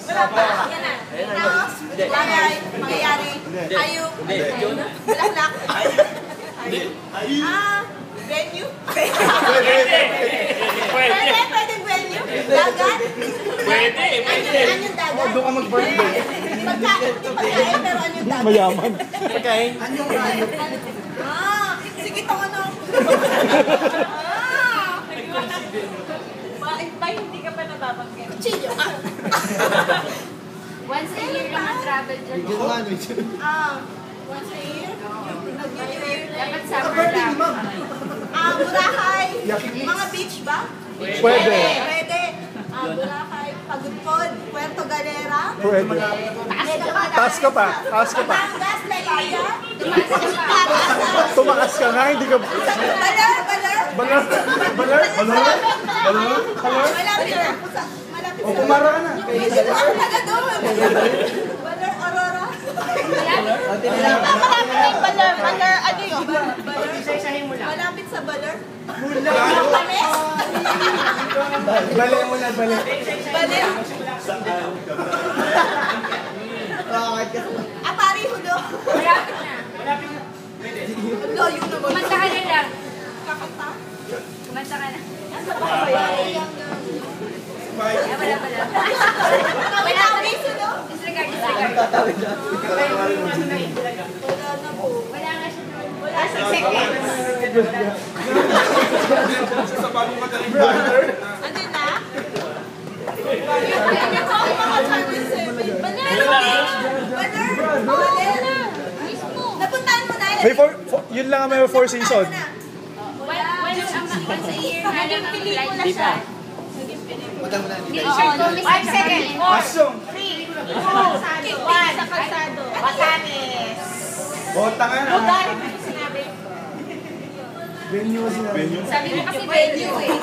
Wala pa. Yan na. Tapos, bagay, mangyayari, hayop, bulaklak. Ah, venue? Pwede. Pwede, pwede venue. Dagat? Pwede, Ano, anong dagat? Doon ka mag-birthday. Pagkain, pagkain, pero anong dagat? Mayaman. Pagkain. Ah, sige tong ano. Ah, ba hindi ka pa nababanggit? chillo. Ah, Once a ang travel dyan. ah, once a year? Dapat summer lang. Ah, Boracay. Mga beach ba? Pwede. Pwede. Ah, Boracay, Pagudpod, Puerto Galera. Pwede. Taas ka pa. Taas ka pa. Batangas, Laia. Tumakas ka nga, hindi ka... Balar, balar. Balar. Balar. Balar. Balar. Malapit na po sa... Malapit O, sa... pumara ka na. Ako taga doon. Balar, Aurora. Malapit na yung balar. Balar, ano yun? Balar. Isa-isahin mo lang. Malapit sa balar. Pames? Bali mo na, bali. Balar. Ah, pari hudo. Malapit na. Layo naman. Kumanta ka na lang. Kakanta. Kumanta ka na. Nasa pa ba yan? Ay, wala pala. Tawid-tawid hudo. Disregard, disregard. Wala na po. Wala nga siya. Wala sa seconds. Ano na? May four, four, yun lang ang may four season. Once, a year na lang ang flight. Di ba? Ko, Miss Five seconds. Four, three, two, one. Sa kalsado. Batanes. Bota ka na. Lugar. Sinabi. Venue sila. Venue. Sabi mo kasi venue eh.